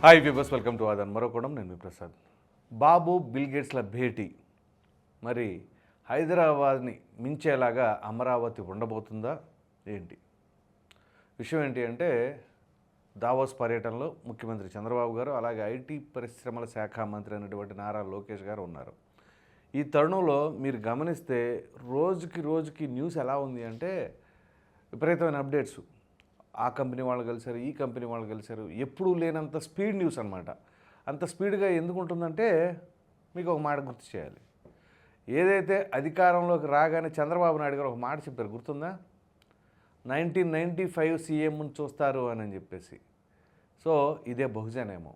Hi పీపర్స్ welcome to ఆదాన్ మరొకడం నేను మీ ప్రసాద్ బాబు బిల్గేట్స్ల భేటీ మరి హైదరాబాద్ని మించేలాగా అమరావతి ఉండబోతుందా ఏంటి విషయం ఏంటి అంటే దావోస్ పర్యటనలో ముఖ్యమంత్రి చంద్రబాబు గారు అలాగే ఐటీ పరిశ్రమల శాఖ మంత్రి అయినటువంటి నారా లోకేష్ గారు ఉన్నారు ఈ తరుణంలో మీరు గమనిస్తే రోజుకి రోజుకి న్యూస్ ఎలా ఉంది అంటే విపరీతమైన అప్డేట్స్ ఆ కంపెనీ వాళ్ళు కలిశారు ఈ కంపెనీ వాళ్ళు కలిశారు ఎప్పుడూ లేనంత స్పీడ్ న్యూస్ అనమాట అంత స్పీడ్గా ఎందుకు ఉంటుందంటే మీకు ఒక మాట గుర్తు చేయాలి. ఏదైతే అధికారంలోకి రాగానే చంద్రబాబు నాయుడు గారు ఒక మాట చెప్పారు గుర్తుందా? నైన్టీన్ నైంటీ ఫైవ్ సీఎంని చూస్తారు అని చెప్పేసి. సో ఇదే బహుజనేమో.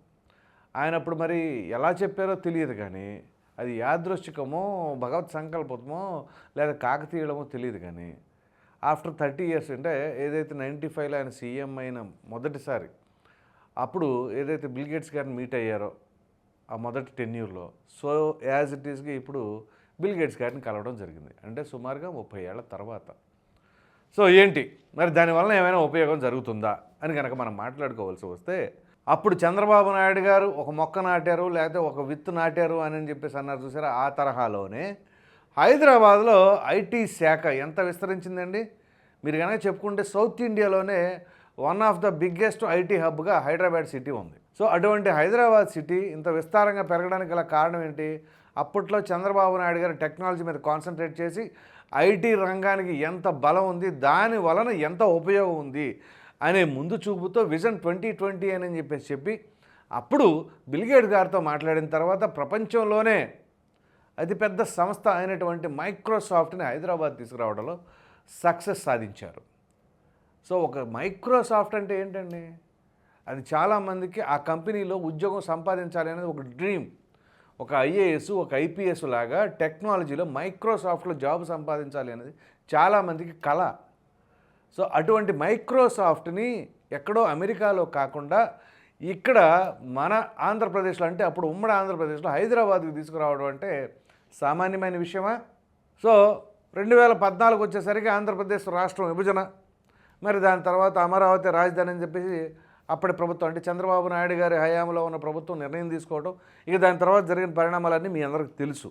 ఆయన అప్పుడు మరి ఎలా చెప్పారో తెలియదు కానీ అది యాదృష్టికమో భగవత్ సంకల్పమో లేదా కాకతీయడమో తెలియదు కానీ ఆఫ్టర్ థర్టీ ఇయర్స్ అంటే ఏదైతే నైంటీ ఫైవ్లో ఆయన సీఎం అయిన మొదటిసారి అప్పుడు ఏదైతే బిల్ గేట్స్ గారిని మీట్ అయ్యారో ఆ మొదటి టెన్యూర్లో సో యాజ్ ఇట్ ఈస్గా ఇప్పుడు బిల్ గేట్స్ గారిని కలవడం జరిగింది. అంటే సుమారుగా ముప్పై ఏళ్ళ తర్వాత. సో ఏంటి? మరి దానివల్ల ఏమైనా ఉపయోగం జరుగుతుందా? అని కనుక మనం మాట్లాడుకోవాల్సి వస్తే అప్పుడు చంద్రబాబు నాయుడు గారు ఒక మొక్క నాటారు లేకపోతే ఒక విత్తు నాటారు అని చెప్పేసి అన్నారు చూసారా? ఆ తరహాలోనే హైదరాబాద్లో ఐటీ శాఖ ఎంత విస్తరించిందండి? మీరు కనుక చెప్పుకుంటే సౌత్ ఇండియాలోనే one of the biggest IT హబ్గా హైదరాబాద్ సిటీ ఉంది. సో అటువంటి హైదరాబాద్ సిటీ ఇంత విస్తారంగా పెరగడానికి గల కారణం ఏంటి? అప్పట్లో చంద్రబాబు నాయుడు గారు టెక్నాలజీ మీద కాన్సన్ట్రేట్ చేసి ఐటీ రంగానికి ఎంత బలం ఉంది దాని వలన ఎంత ఉపయోగం ఉంది అనే ముందు చూపుతో విజన్ ట్వంటీ ట్వంటీ అని చెప్పేసి చెప్పి అప్పుడు బిల్గేట్ గారితో మాట్లాడిన తర్వాత ప్రపంచంలోనే అతిపెద్ద సంస్థ అయినటువంటి మైక్రోసాఫ్ట్ని హైదరాబాద్ తీసుకురావడంలో సక్సెస్ సాధించారు. సో ఒక మైక్రోసాఫ్ట్ అంటే ఏంటండి? అది చాలామందికి ఆ కంపెనీలో ఉద్యోగం సంపాదించాలి అనేది ఒక డ్రీమ్. ఒక ఐఏఎస్ ఒక ఐపీఎస్ లాగా టెక్నాలజీలో మైక్రోసాఫ్ట్లో జాబ్ సంపాదించాలి అనేది చాలామందికి కళ. సో అటువంటి మైక్రోసాఫ్ట్ని ఎక్కడో అమెరికాలో కాకుండా ఇక్కడ మన ఆంధ్రప్రదేశ్లో అంటే అప్పుడు ఉమ్మడి ఆంధ్రప్రదేశ్లో హైదరాబాద్కి తీసుకురావడం అంటే సామాన్యమైన విషయమా? సో రెండు వేల పద్నాలుగు వచ్చేసరికి ఆంధ్రప్రదేశ్ రాష్ట్రం విభజన. మరి దాని తర్వాత అమరావతి రాజధాని అని చెప్పేసి అప్పటి ప్రభుత్వం అంటే చంద్రబాబు నాయుడు గారి హయాంలో ఉన్న ప్రభుత్వం నిర్ణయం తీసుకోవడం ఇక దాని తర్వాత జరిగిన పరిణామాలన్నీ మీ అందరికీ తెలుసు.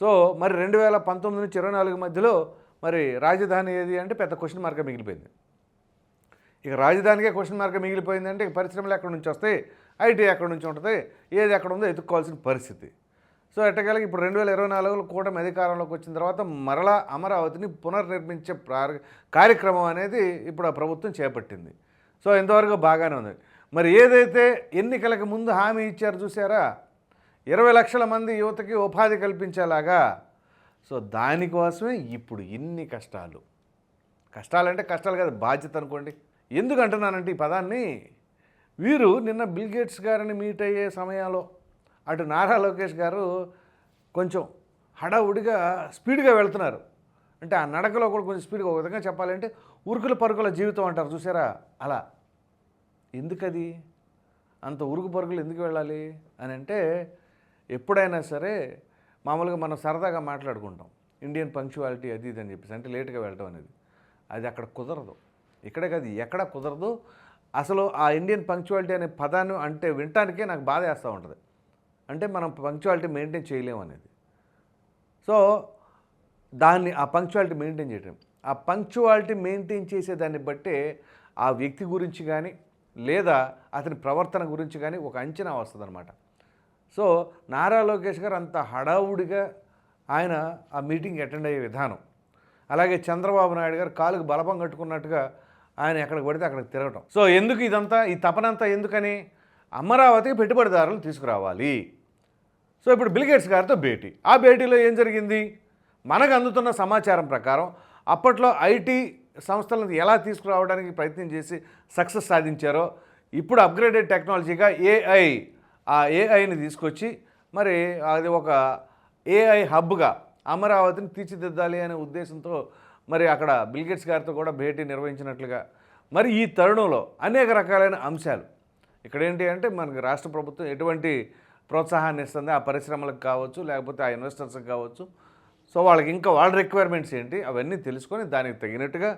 సో మరి రెండు వేల పంతొమ్మిది నుంచి ఇరవై నాలుగు మధ్యలో మరి రాజధాని ఏది అంటే పెద్ద క్వశ్చన్ మార్క్ మిగిలిపోయింది. ఇక రాజధానికే క్వశ్చన్ మార్క్ మిగిలిపోయిందంటే ఇక పరిశ్రమలు ఎక్కడి నుంచి వస్తాయి? ఐటీ ఎక్కడి నుంచి ఉంటుంది? ఏది ఎక్కడ ఉందో ఎదుర్కోవాల్సిన పరిస్థితి. సో ఎట్టకేలకి ఇప్పుడు రెండు వేల ఇరవై నాలుగులో కూటమి అధికారంలోకి వచ్చిన తర్వాత మరలా అమరావతిని పునర్నిర్మించే ప్రార కార్యక్రమం అనేది ఇప్పుడు ఆ ప్రభుత్వం చేపట్టింది. సో ఇంతవరకు బాగానే ఉంది. మరి ఏదైతే ఎన్నికలకు ముందు హామీ ఇచ్చారు చూసారా ఇరవై లక్షల మంది యువతకి ఉపాధి కల్పించేలాగా. సో దానికోసమే ఇప్పుడు ఇన్ని కష్టాలు. కష్టాలంటే కష్టాలు కాదు బాధ్యత అనుకోండి. ఎందుకు అంటున్నానంటే ఈ పదాన్ని? వీరు నిన్న బిల్ గేట్స్ గారిని మీట్ అయ్యే సమయంలో అటు నారా లోకేష్ గారు కొంచెం హడావుడిగా స్పీడ్గా వెళ్తున్నారు. అంటే ఆ నడకలో కూడా కొంచెం స్పీడ్గా ఒక విధంగా చెప్పాలంటే ఉరుకుల పరుగుల జీవితం అంటారు చూసారా? అలా. ఎందుకది? అంత ఉరుకు పరుగులు ఎందుకు వెళ్ళాలి? అని అంటే ఎప్పుడైనా సరే మామూలుగా మనం సరదాగా మాట్లాడుకుంటాం. ఇండియన్ పంక్చువాలిటీ అది ఇది అని చెప్పేసి అంటే లేట్గా వెళ్ళటం అనేది. అది అక్కడ కుదరదు. ఇక్కడే కాదు ఎక్కడ కుదరదు. అసలు ఆ ఇండియన్ పంక్చువాలిటీ అనే పదాన్ని అంటే వినటానికే నాకు బాధ వేస్తూ ఉంటుంది. అంటే మనం పంక్చువాలిటీ మెయింటైన్ చేయలేము అనేది. సో దాన్ని ఆ పంక్చువాలిటీ మెయింటైన్ చేయటం. ఆ పంక్చువాలిటీ మెయింటైన్ చేసే దాన్ని బట్టే ఆ వ్యక్తి గురించి కానీ లేదా అతని ప్రవర్తన గురించి కానీ ఒక అంచనా వస్తుందన్నమాట. సో నారా లోకేష్ గారు అంత హడావుడిగా ఆయన ఆ మీటింగ్ అటెండ్ అయ్యే విధానం. అలాగే చంద్రబాబు నాయుడు గారు కాలుకు బలపం కట్టుకున్నట్టుగా ఆయన ఎక్కడికి పడితే అక్కడికి తిరగటం. సో ఎందుకు ఇదంతా ఈ తపనంతా ఎందుకని? అమరావతికి పెట్టుబడిదారులు తీసుకురావాలి. సో ఇప్పుడు బిల్గేట్స్ గారితో భేటీ. ఆ భేటీలో ఏం జరిగింది? మనకు అందుతున్న సమాచారం ప్రకారం అప్పట్లో ఐటీ సంస్థలను ఎలా తీసుకురావడానికి ప్రయత్నం చేసి సక్సెస్ సాధించారో ఇప్పుడు అప్గ్రేడెడ్ టెక్నాలజీగా ఏఐ ఆ ఏఐని తీసుకొచ్చి మరి అది ఒక ఏఐ హబ్గా అమరావతిని తీర్చిదిద్దాలి అనే ఉద్దేశంతో మరి అక్కడ బిల్గేట్స్ గారితో కూడా భేటీ నిర్వహించినట్లుగా. మరి ఈ తరుణంలో అనేక రకాలైన అంశాలు ఇక్కడ ఏంటి అంటే మనకి రాష్ట్ర ప్రభుత్వం ఎటువంటి ప్రోత్సాహాన్ని ఇస్తుంది? ఆ పరిశ్రమలకు కావచ్చు లేకపోతే ఆ ఇన్వెస్టర్స్కి కావచ్చు. సో వాళ్ళకి ఇంకా వాళ్ళ రిక్వైర్మెంట్స్ ఏంటి? అవన్నీ తెలుసుకొని దానికి తగినట్టుగా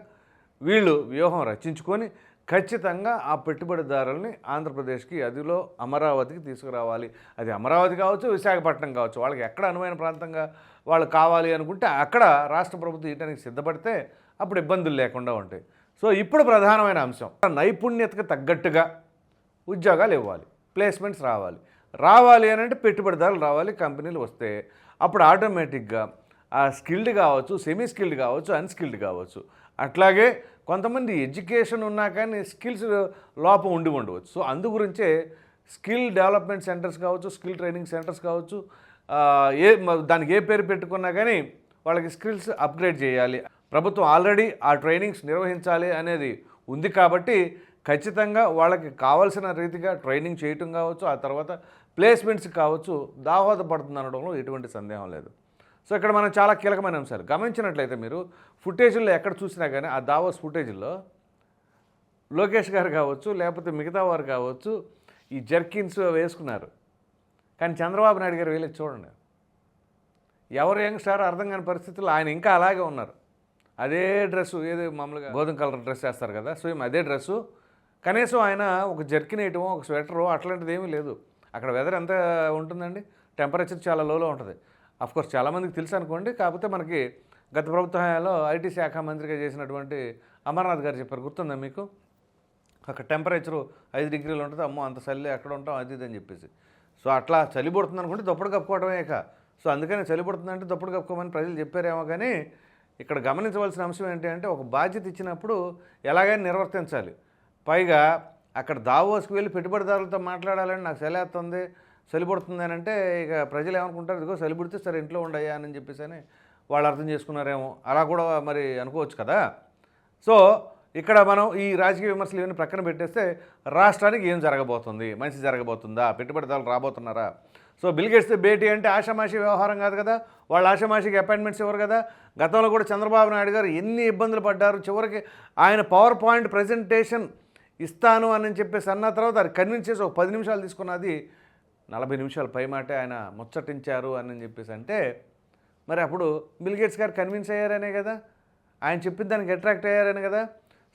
వీళ్ళు వ్యూహం రచించుకొని ఖచ్చితంగా ఆ పెట్టుబడిదారుల్ని ఆంధ్రప్రదేశ్కి అదిలో అమరావతికి తీసుకురావాలి. అది అమరావతి కావచ్చు విశాఖపట్నం కావచ్చు. వాళ్ళకి ఎక్కడ అనువైన ప్రాంతంగా వాళ్ళు కావాలి అనుకుంటే అక్కడ రాష్ట్ర ప్రభుత్వం ఇవ్వడానికి సిద్ధపడితే అప్పుడు ఇబ్బందులు లేకుండా ఉంటాయి. సో ఇప్పుడు ప్రధానమైన అంశం. నైపుణ్యతకు తగ్గట్టుగా ఉద్యోగాలు ఇవ్వాలి ప్లేస్మెంట్స్ రావాలి. రావాలి అని అంటే పెట్టుబడిదారులు రావాలి కంపెనీలు వస్తే అప్పుడు ఆటోమేటిక్గా ఆ స్కిల్డ్ కావచ్చు సెమీ స్కిల్డ్ కావచ్చు అన్స్కిల్డ్ కావచ్చు. అట్లాగే కొంతమంది ఎడ్యుకేషన్ ఉన్నా కానీ స్కిల్స్ లోపం ఉండి ఉండవచ్చు. సో అందు గురించే స్కిల్ డెవలప్మెంట్ సెంటర్స్ కావచ్చు స్కిల్ ట్రైనింగ్ సెంటర్స్ కావచ్చు ఏ దానికి ఏ పేరు పెట్టుకున్నా కానీ వాళ్ళకి స్కిల్స్ అప్గ్రేడ్ చేయాలి. ప్రభుత్వం ఆల్రెడీ ఆ ట్రైనింగ్స్ నిర్వహించాలి అనేది ఉంది కాబట్టి ఖచ్చితంగా వాళ్ళకి కావాల్సిన రీతిగా ట్రైనింగ్ చేయటం కావచ్చు ఆ తర్వాత ప్లేస్మెంట్స్ కావచ్చు దాహోదపడుతుంది అనడంలో ఎటువంటి సందేహం లేదు. సో ఇక్కడ మనం చాలా కీలకమైన అంశాలు. గమనించినట్లయితే మీరు ఫుటేజ్లో ఎక్కడ చూసినా కానీ ఆ దావోస్ ఫుటేజ్లో లోకేష్ గారు కావచ్చు లేకపోతే మిగతా వారు కావచ్చు ఈ జర్కిన్స్ వేసుకున్నారు. కానీ చంద్రబాబు నాయుడు గారు వెళ్ళి చూడండి. ఎవరు యంగ్స్టార్ అర్థం కాని పరిస్థితుల్లో ఆయన ఇంకా అలాగే ఉన్నారు. అదే డ్రెస్సు ఏదో మామూలుగా గోధుమ కలర్ డ్రెస్ వేస్తారు కదా సో అదే డ్రెస్సు కనీసం ఆయన ఒక జర్కిన్ వేయటమో ఒక స్వెటరు అట్లాంటిది ఏమీ లేదు. అక్కడ వెదర్ ఎంత ఉంటుందండి? టెంపరేచర్ చాలా లోలో ఉంటుంది. అఫ్కోర్స్ చాలామందికి తెలుసు అనుకోండి. కాకపోతే మనకి గత ప్రభుత్వ హయాంలో ఐటీ శాఖ మంత్రిగా చేసినటువంటి అమర్నాథ్ గారు చెప్పారు. గుర్తుందా మీకు? అక్కడ టెంపరేచరు ఐదు డిగ్రీలు ఉంటుంది. అమ్మో అంత చల్లి అక్కడ ఉంటాం? అది ఇది అని చెప్పేసి. సో అట్లా చలి పుడుతుంది అనుకుంటే దప్పుడు కప్పుకోవడమే ఇక. సో అందుకని చలి పుడుతుందంటే దప్పుడు కప్పుకోమని ప్రజలు చెప్పారేమో కానీ ఇక్కడ గమనించవలసిన అంశం ఏంటి అంటే ఒక బాధ్యత ఇచ్చినప్పుడు ఎలాగైనా నిర్వర్తించాలి. పైగా అక్కడ దావోస్కి వెళ్ళి పెట్టుబడిదారులతో మాట్లాడాలని నాకు సెలేస్తుంది చలి అని అంటే ఇక ప్రజలు ఏమనుకుంటారు ఇదిగో చలిపిడితే సరే ఇంట్లో ఉండయా అని చెప్పేసి అని వాళ్ళు అర్థం చేసుకున్నారేమో. అలా కూడా మరి అనుకోవచ్చు కదా. సో ఇక్కడ మనం ఈ రాజకీయ విమర్శలు ఇవన్నీ ప్రక్కన పెట్టేస్తే రాష్ట్రానికి ఏం జరగబోతుంది? మంచి జరగబోతుందా? పెట్టుబడిదారులు రాబోతున్నారా? సో బిల్గేట్స్ భేటీ అంటే ఆషామాషి వ్యవహారం కాదు కదా. వాళ్ళు ఆషామాషికి అపాయింట్మెంట్స్ ఇవ్వరు కదా. గతంలో కూడా చంద్రబాబు నాయుడు గారు ఎన్ని ఇబ్బందులు పడ్డారు. చివరికి ఆయన పవర్ పాయింట్ ప్రజెంటేషన్ ఇస్తాను అని చెప్పేసి అన్న తర్వాత అది కన్విన్స్ చేసి ఒక పది నిమిషాలు తీసుకున్నది నలభై నిమిషాల పై మాటే ఆయన ముచ్చటించారు అని చెప్పేసి అంటే మరి అప్పుడు బిల్గేట్స్ గారు కన్విన్స్ అయ్యారనే కదా? ఆయన చెప్పిన దానికి అట్రాక్ట్ అయ్యారని కదా?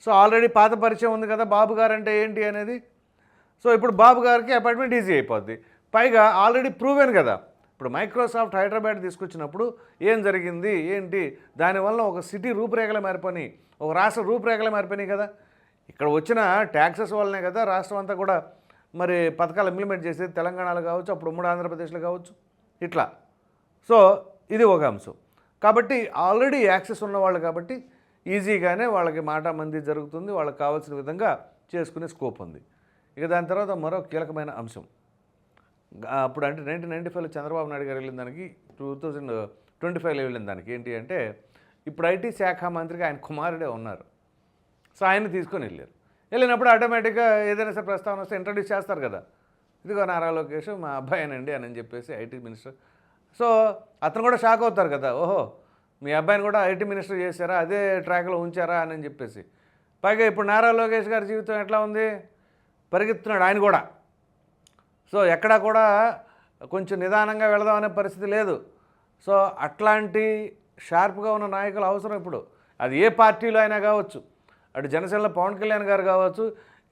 సో ఆల్రెడీ పాత పరిచయం ఉంది కదా బాబు గారు అంటే ఏంటి అనేది? సో ఇప్పుడు బాబు గారికి అపాయింట్మెంట్ ఈజీ అయిపోద్ది. పైగా ఆల్రెడీ ప్రూవెన్ కదా. ఇప్పుడు మైక్రోసాఫ్ట్ హైదరాబాద్ తీసుకొచ్చినప్పుడు ఏం జరిగింది ఏంటి? దానివల్ల ఒక సిటీ రూపురేఖలు మారిపోయి ఒక రాష్ట్ర రూపురేఖలు మారిపోయినాయి కదా? ఇక్కడ వచ్చిన ట్యాక్సెస్ వల్లనే కదా రాష్ట్రం అంతా కూడా మరి పథకాలు ఇంప్లిమెంట్ చేసేది తెలంగాణలో కావచ్చు అప్పుడు ఉమ్మడి ఆంధ్రప్రదేశ్లో కావచ్చు. ఇట్లా. సో ఇది ఒక అంశం. కాబట్టి ఆల్రెడీ యాక్సెస్ ఉన్నవాళ్ళు కాబట్టి ఈజీగానే వాళ్ళకి మాట మంది జరుగుతుంది వాళ్ళకి కావాల్సిన విధంగా చేసుకునే స్కోప్ ఉంది. ఇక దాని తర్వాత మరో కీలకమైన అంశం. అప్పుడు అంటే నైన్టీన్ నైంటీ ఫైవ్లో చంద్రబాబు నాయుడు గారు వెళ్ళిన దానికి టూ థౌజండ్ ట్వంటీ ఫైవ్లో వెళ్ళిన దానికి ఏంటి అంటే ఇప్పుడు ఐటీ శాఖ మంత్రిగా ఆయన కుమారుడే ఉన్నారు. సో ఆయన తీసుకొని వెళ్ళారు. వెళ్ళినప్పుడు ఆటోమేటిక్గా ఏదైనా సరే ప్రస్తావన వస్తే ఇంట్రడ్యూస్ చేస్తారు కదా. ఇదిగో నారా లోకేష్ మా అబ్బాయినండి అని చెప్పేసి ఐటీ మినిస్టర్. సో అతను కూడా షాక్ అవుతారు కదా. ఓహో మీ అబ్బాయిని కూడా ఐటీ మినిస్టర్ చేశారా? అదే ట్రాక్లో ఉంచారా? అని చెప్పేసి. పైగా ఇప్పుడు నారా లోకేష్ గారి జీవితం ఎట్లా ఉంది? పరిగెత్తున్నాడు ఆయన కూడా. సో ఎక్కడా కూడా కొంచెం నిదానంగా వెళదాం అనే పరిస్థితి లేదు. సో అట్లాంటి షార్ప్గా ఉన్న నాయకులు అవసరం ఇప్పుడు. అది ఏ పార్టీలో అయినా కావచ్చు. అటు జనసేనలో పవన్ కళ్యాణ్ గారు కావచ్చు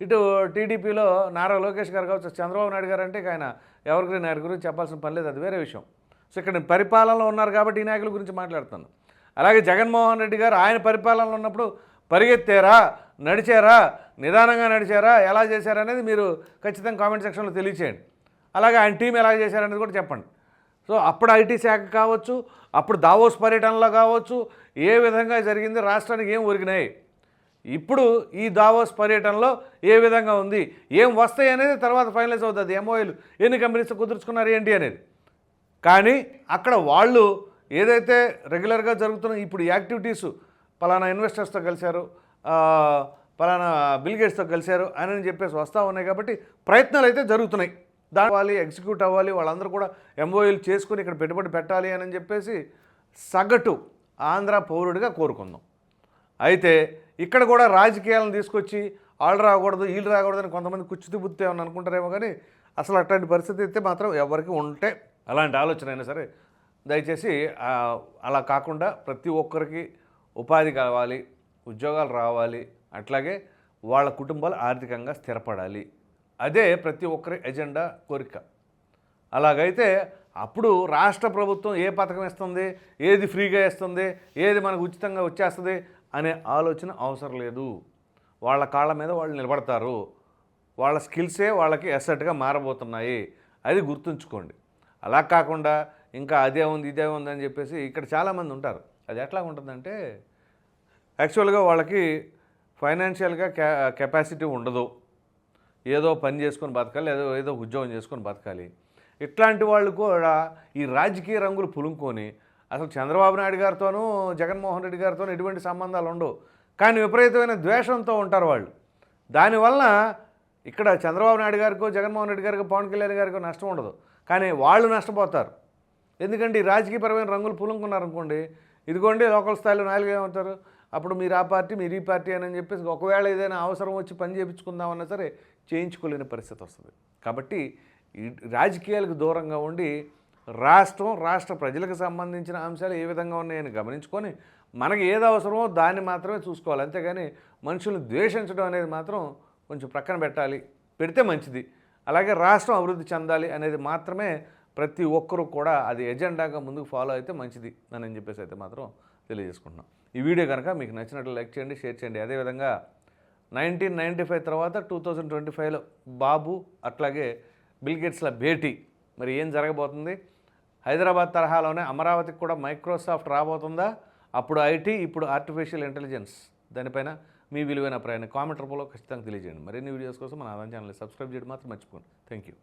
ఇటు టీడీపీలో నారా లోకేష్ గారు కావచ్చు చంద్రబాబు నాయుడు గారు అంటే ఆయన ఆయన ఎవరికి నాయుడు గురించి చెప్పాల్సిన పని లేదు అది వేరే విషయం. సో ఇక్కడ నేను పరిపాలనలో ఉన్నారు కాబట్టి ఈ నాయకుల గురించి మాట్లాడుతాను. అలాగే జగన్మోహన్ రెడ్డి గారు ఆయన పరిపాలనలో ఉన్నప్పుడు పరిగెత్తారా నడిచారా నిదానంగా నడిచారా ఎలా చేశారా అనేది మీరు ఖచ్చితంగా కామెంట్ సెక్షన్లో తెలియచేయండి. అలాగే ఆయన టీం ఎలా చేశారనేది కూడా చెప్పండి. సో అప్పుడు ఐటీ శాఖ కావచ్చు అప్పుడు దావోస్ పర్యటనలో కావచ్చు ఏ విధంగా జరిగింది రాష్ట్రానికి ఏం ఒరిగినాయి ఇప్పుడు ఈ దావోస్ పర్యటనలో ఏ విధంగా ఉంది? ఏం వస్తాయి అనేది తర్వాత ఫైనలైజ్ అవుతుంది. ఎంఓఏలు ఎన్ని కంపెనీస్ కుదుర్చుకున్నారు ఏంటి అనేది. కానీ అక్కడ వాళ్ళు ఏదైతే రెగ్యులర్గా జరుగుతున్న ఇప్పుడు యాక్టివిటీస్ పలానా ఇన్వెస్టర్స్తో కలిశారు పలానా బిల్గేట్స్తో కలిశారు అని చెప్పేసి వస్తూ ఉన్నాయి కాబట్టి ప్రయత్నాలు అయితే జరుగుతున్నాయి. దాని ఎగ్జిక్యూట్ అవ్వాలి వాళ్ళందరూ కూడా ఎంఓఏలు చేసుకుని ఇక్కడ పెట్టుబడి పెట్టాలి అని చెప్పేసి సగటు ఆంధ్ర పౌరుడిగా కోరుకుందాం. అయితే ఇక్కడ కూడా రాజకీయాలను తీసుకొచ్చి వాళ్ళు రాకూడదు వీళ్ళు రాకూడదు అని కొంతమంది కుచ్చితి బుద్ధి ఏమని అనుకుంటారేమో కానీ అసలు అట్లాంటి పరిస్థితి అయితే మాత్రం ఎవరికి ఉంటే అలాంటి ఆలోచన అయినా సరే దయచేసి అలా కాకుండా ప్రతి ఒక్కరికి ఉపాధి కావాలి ఉద్యోగాలు రావాలి అట్లాగే వాళ్ళ కుటుంబాలు ఆర్థికంగా స్థిరపడాలి. అదే ప్రతి ఒక్కరి ఎజెండా కోరిక. అలాగైతే అప్పుడు రాష్ట్ర ప్రభుత్వం ఏ పథకం ఇస్తుంది ఏది ఫ్రీగా ఇస్తుంది ఏది మనకు ఉచితంగా వచ్చేస్తుంది అనే ఆలోచన అవసరం లేదు. వాళ్ళ కాళ్ళ మీద వాళ్ళు నిలబడతారు. వాళ్ళ స్కిల్సే వాళ్ళకి ఎసెట్గా మారబోతున్నాయి. అది గుర్తుంచుకోండి. అలా కాకుండా ఇంకా అదే ఉంది ఇదే ఉంది అని చెప్పేసి ఇక్కడ చాలామంది ఉంటారు. అది ఎట్లా ఉంటుందంటే యాక్చువల్గా వాళ్ళకి ఫైనాన్షియల్గా క్యా కెపాసిటీ ఉండదు. ఏదో పని చేసుకొని బతకాలి ఏదో ఏదో ఉద్యోగం చేసుకొని బతకాలి. ఇట్లాంటి వాళ్ళు కూడా ఈ రాజకీయ రంగులు పులుముకొని అసలు చంద్రబాబు నాయుడు గారితోనూ జగన్మోహన్ రెడ్డి గారితోనూ ఎటువంటి సంబంధాలు ఉండవు. కానీ విపరీతమైన ద్వేషంతో ఉంటారు వాళ్ళు. దానివల్ల ఇక్కడ చంద్రబాబు నాయుడు గారికో జగన్మోహన్ రెడ్డి గారికో పవన్ కళ్యాణ్ గారికో నష్టం ఉండదు. కానీ వాళ్ళు నష్టపోతారు. ఎందుకంటే ఈ రాజకీయపరమైన రంగులు పులుముకున్నారనుకోండి ఇదిగోండి లోకల్ స్థాయిలో నాయకులు ఏమవుతారు అప్పుడు మీరు ఆ పార్టీ మీరు ఈ పార్టీ అని చెప్పేసి ఒకవేళ ఏదైనా అవసరం వచ్చి పని చేయించుకుందామన్నా సరే చేయించుకోలేని పరిస్థితి వస్తుంది. కాబట్టి ఈ రాజకీయాలకు దూరంగా ఉండి రాష్ట్రం రాష్ట్ర ప్రజలకు సంబంధించిన అంశాలు ఏ విధంగా ఉన్నాయని గమనించుకొని మనకి ఏది అవసరమో దాన్ని మాత్రమే చూసుకోవాలి. అంతేగాని మనుషులను ద్వేషించడం అనేది మాత్రం కొంచెం ప్రక్కన పెట్టాలి. పెడితే మంచిది. అలాగే రాష్ట్రం అభివృద్ధి చెందాలి అనేది మాత్రమే ప్రతి ఒక్కరూ కూడా అది ఎజెండాగా ముందుకు ఫాలో అయితే మంచిది అని చెప్పేసి అయితే మాత్రం తెలియజేసుకుంటున్నాం ఈ వీడియో కనుక మీకు నచ్చినట్లు లైక్ చేయండి షేర్ చేయండి. అదేవిధంగా నైన్టీన్ నైంటీ ఫైవ్ తర్వాత టూ థౌజండ్ ట్వంటీ ఫైవ్లో బాబు అట్లాగే బిల్గేట్స్ల భేటీ మరి ఏం జరగబోతుంది? హైదరాబాద్ తరహాలోనే అమరావతికి కూడా మైక్రోసాఫ్ట్ రాబోతుందా? అప్పుడు ఐటీ ఇప్పుడు ఆర్టిఫిషియల్ ఇంటెలిజెన్స్. దానిపైన మీ విలువైన ప్రయాణం. కామెంట్ రూపంలో ఖచ్చితంగా తెలియజేయండి. మరిన్ని వీడియోస్ కోసం మన ఆదాయం ఛానల్ సబ్స్క్రైబ్ చేయడం మాత్రం మర్చిపోండి థ్యాంక్ యూ.